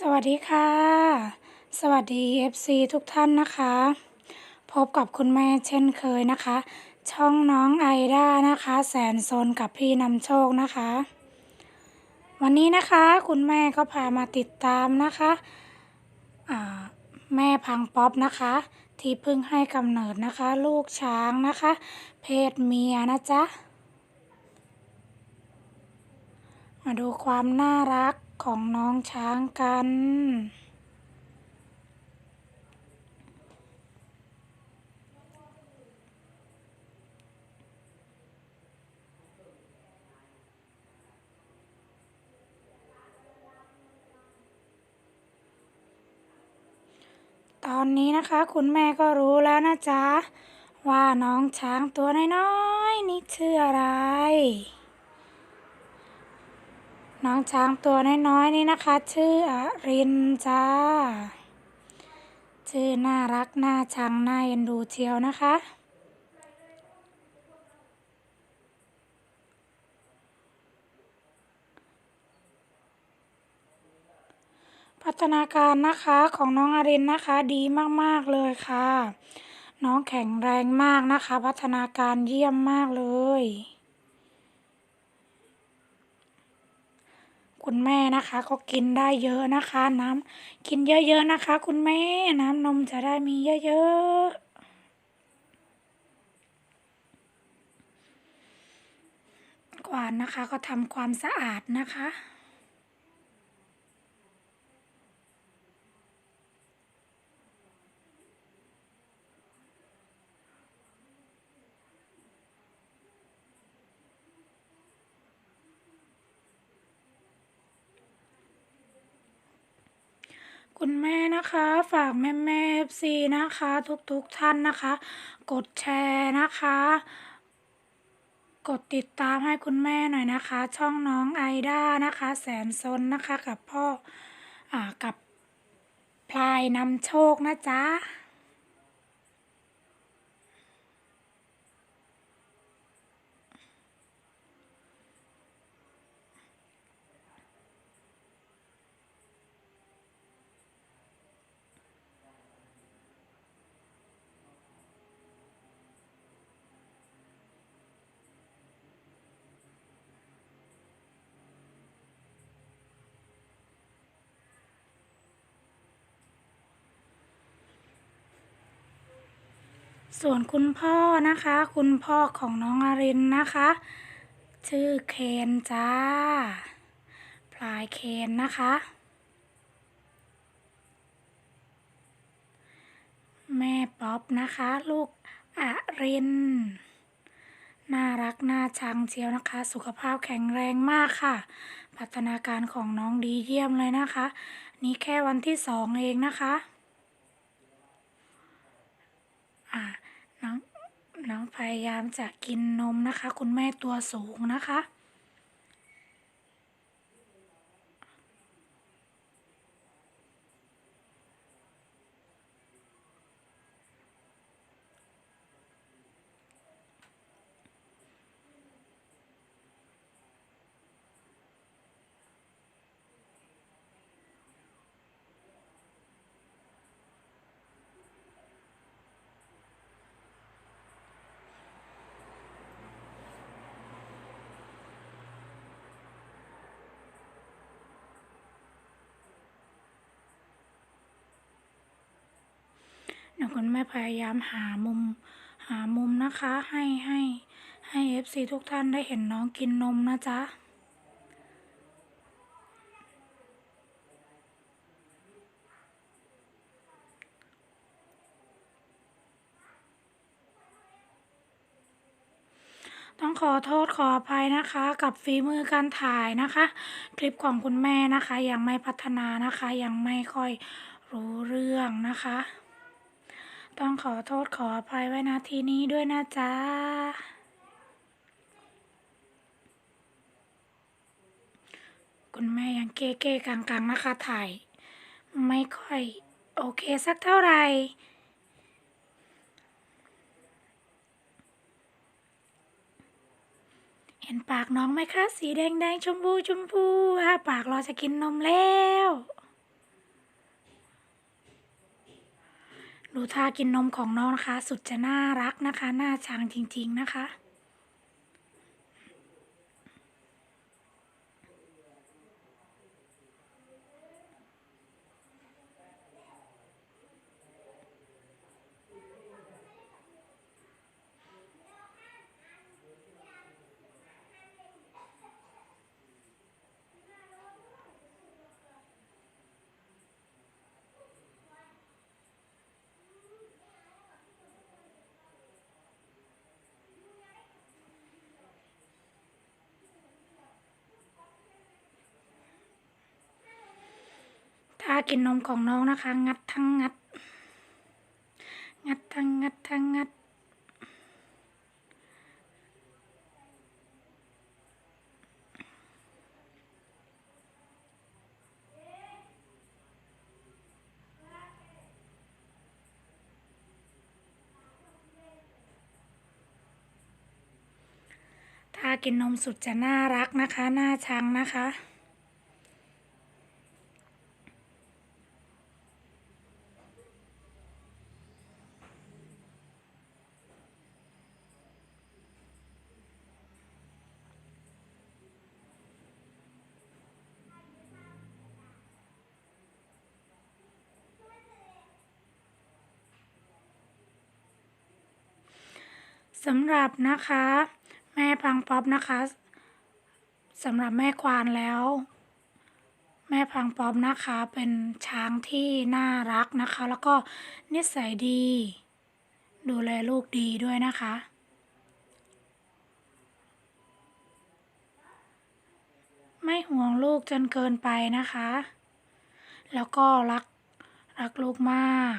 สวัสดีค่ะ สวัสดี FC ทุกท่านนะคะ พบกับคุณแม่เช่นเคยนะคะ ช่องน้องไอด้านะคะ แสนโซนกับพี่นำโชคนะคะ วันนี้นะคะคุณแม่ก็พามาติดตามนะคะแม่พังป๊อปนะคะ ที่เพิ่งให้กำเนิดนะคะ ลูกช้างนะคะ เพศเมียนะจ๊ะ มาดูความน่ารัก ของน้องช้างกัน ตอนนี้นะคะคุณแม่ก็รู้แล้วนะจ๊ะ ว่าน้องช้างตัวน้อยๆนี่ชื่ออะไร น้องช้างตัวน้อยๆนี่นะคะ ชื่ออรินจ้า ชื่อน่ารักน่าชังน่าเอ็นดูเชียวนะคะ พัฒนาการนะคะของน้องอรินนะคะดีมากๆเลยค่ะ น้องแข็งแรงมากนะคะ พัฒนาการเยี่ยมมากเลย คุณแม่นะคะ ก็กินได้เยอะนะคะ น้ำกินเยอะๆนะคะ คุณแม่น้ำนมจะได้มีเยอะๆกวานนะคะก็ทำความสะอาดนะคะ คุณแม่นะคะฝากแม่แม่เอฟซีนะคะ ทุกๆท่านนะคะ กดแชร์นะคะ กดติดตามให้คุณแม่หน่อยนะคะ ช่องน้องไอด้านะคะ แสนซนนะคะกับพ่ออ่ากับพลายนำโชคนะจ๊ะ ส่วนคุณพ่อนะคะ คุณพ่อของน้องอารินนะคะ ชื่อเคนจ้า พลายเคนนะคะ แม่ป๊อปนะคะ ลูกอาริน น่ารัก น่าชังเชียวนะคะ สุขภาพแข็งแรงมากค่ะ พัฒนาการของน้องดีเยี่ยมเลยนะคะ นี่แค่วันที่สองเองนะคะ อ่าน้องน้องพยายามจะกินนมนะคะ คุณแม่ตัวสูงนะคะ ดี๋ยวคุณแม่พยายามหามุมหามุมนะคะ ให้ให้ให้เอฟซีทุกท่านได้เห็นน้องกินนมนะจ๊ะต้องขอโทษขออภัยนะคะ กับฝีมือการถ่ายนะคะ คลิปของคุณแม่นะคะ ยังไม่พัฒนานะคะ ยังไม่ค่อยรู้เรื่องนะคะ ต้องขอโทษขออภัยไว้นาทีนี้ด้วยนะจ๊ะ คุณแม่ยังเก้ๆกังๆนะคะถ่าย ไม่ค่อย โอเคสักเท่าไหร่เห็นปากน้องไหมคะ สีแดงแดงๆชมพูชมพูอะปากราจะกินนมแล้ว ดูท่ากินนมของน้องนะคะ สุดจะน่ารักนะคะ น่าชังจริง ๆ นะคะากินนมของน้องนะคะ งัดทั้งงัด งัดทั้งงัดทั้งงัดถ้ากินนมสุดจะน่ารักนะคะ น่าชังนะคะ สำหรับนะคะ แม่พังป๊อปนะคะสำหรับแม่ควานแล้ว แม่พังป๊อปนะคะ เป็นช้างที่น่ารักนะคะ แล้วก็นิสัยดี ดูแลลูกดีด้วยนะคะไม่ห่วงลูกจนเกินไปนะคะ แล้วก็รักรักลูกมาก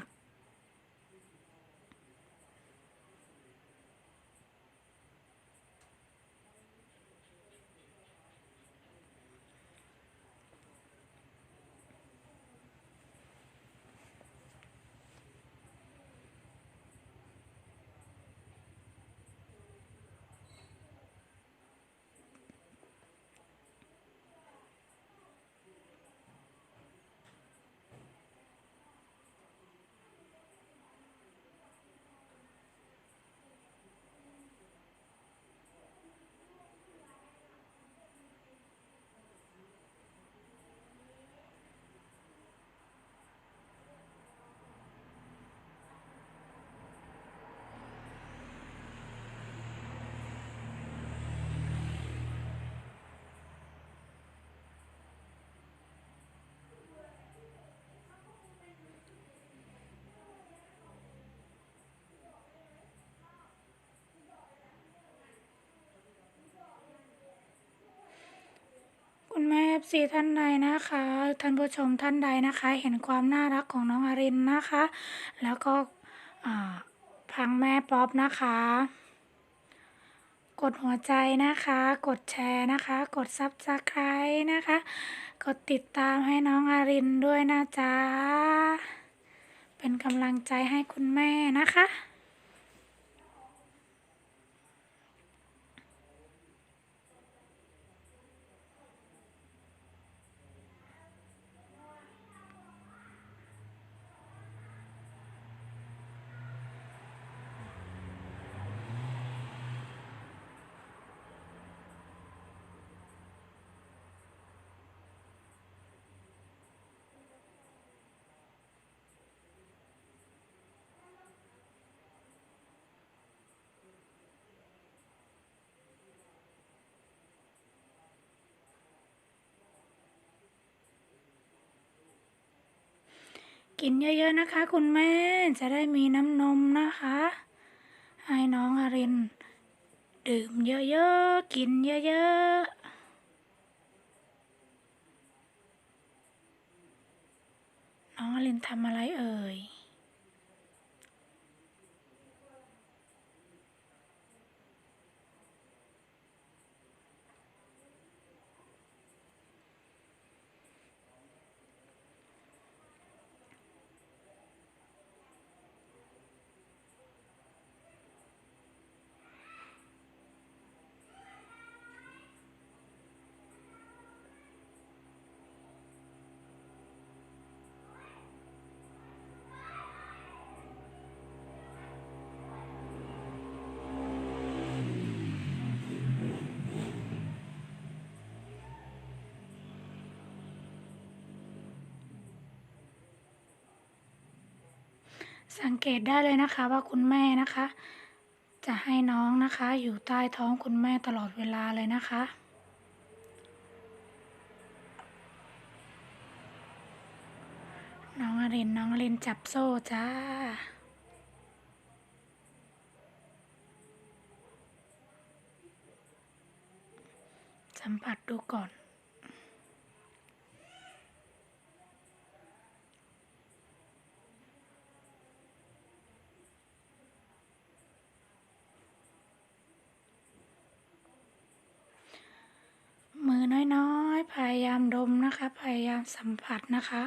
แม่ฟซีท่านใดนะคะ ท่านผู้ชมท่านใดนะคะ เห็นความน่ารักของน้องอารินนะคะ แล้วก็พังแม่ป๊อปนะคะ กดหัวใจนะคะ กดแชร์นะคะ กดซับสไครต์นะคะ กดติดตามให้น้องอารินด้วยนะจ๊ะ เป็นกำลังใจให้คุณแม่นะคะ กินเยอะๆนะคะ คุณแม่จะได้มีน้ำนมนะคะ ให้น้องอาริน ดื่มเยอะๆ กินเยอะๆน้องอารินทำอะไรเอ่ย สังเกตได้เลยนะคะว่าคุณแม่นะคะ จะให้น้องนะคะ อยู่ใต้ท้องคุณแม่ตลอดเวลาเลยนะคะ น้องอรินน้องอรินจับโซ่จ้าสัมผัสดูก่อน มือน้อยๆ พยายามดมนะคะ พยายาม สัมผัสนะคะ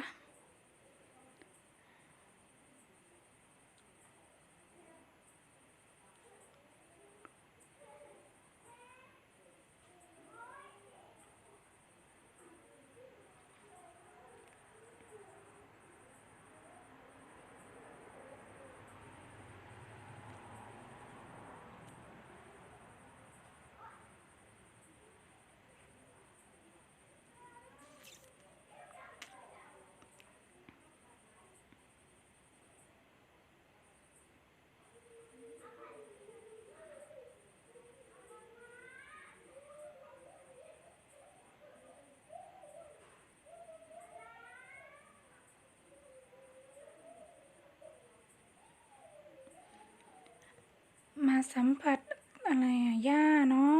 สัมผัสอะไรอะหญ้าเนาะ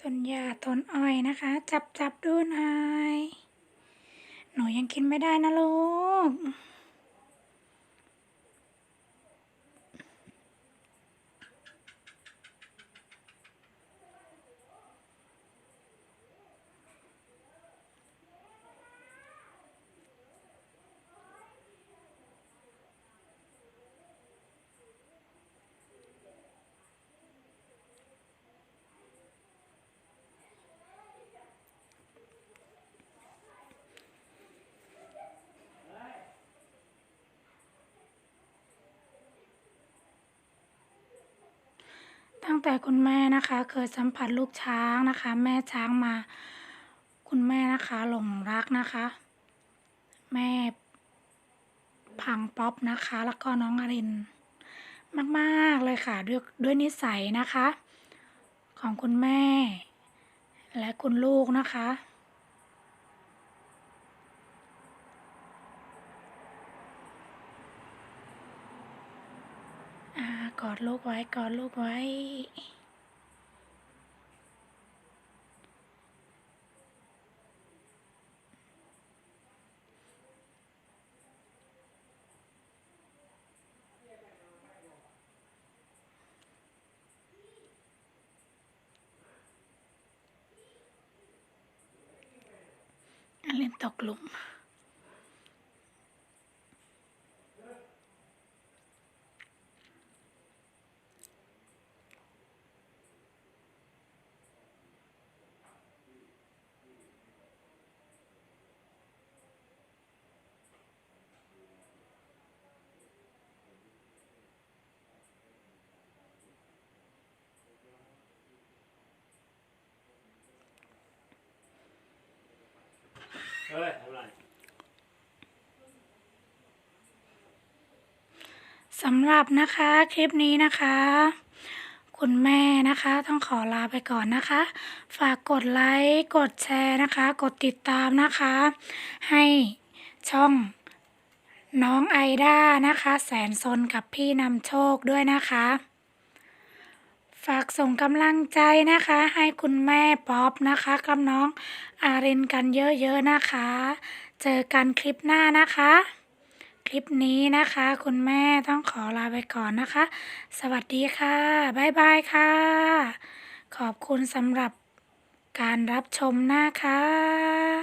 ต้นหญ้าต้นอ้อยนะคะ จับจับดูหน่อยหนูยังกินไม่ได้นะลูก แต่คุณแม่นะคะ เคยสัมผัสลูกช้างนะคะ แม่ช้างมา คุณแม่นะคะหลงรักนะคะ แม่พังป๊อปนะคะ แล้วก็น้องอริน มากๆเลยค่ะด้วยด้วยนิสัยนะคะ ของคุณแม่ และคุณลูกนะคะ อ่า กอดลูกไว้ กอดลูกไว้ เล่นตกหลุม เฮ้ยทำไรสำหรับนะคะคลิปนี้นะคะ คุณแม่นะคะต้องขอลาไปก่อนนะคะ ฝากกดไลค์กดแชร์นะคะ กดติดตามนะคะ ให้ช่องน้องไอด้านะคะ แสนซนกับพี่นำโชคด้วยนะคะ ฝากส่งกำลังใจนะคะ ให้คุณแม่ป๊อปนะคะกับน้องอารินกันเยอะๆนะคะ เจอกันคลิปหน้านะคะ คลิปนี้นะคะ คุณแม่ต้องขอลาไปก่อนนะคะ สวัสดีค่ะบ๊ายบายค่ะ ขอบคุณสำหรับการรับชมนะคะ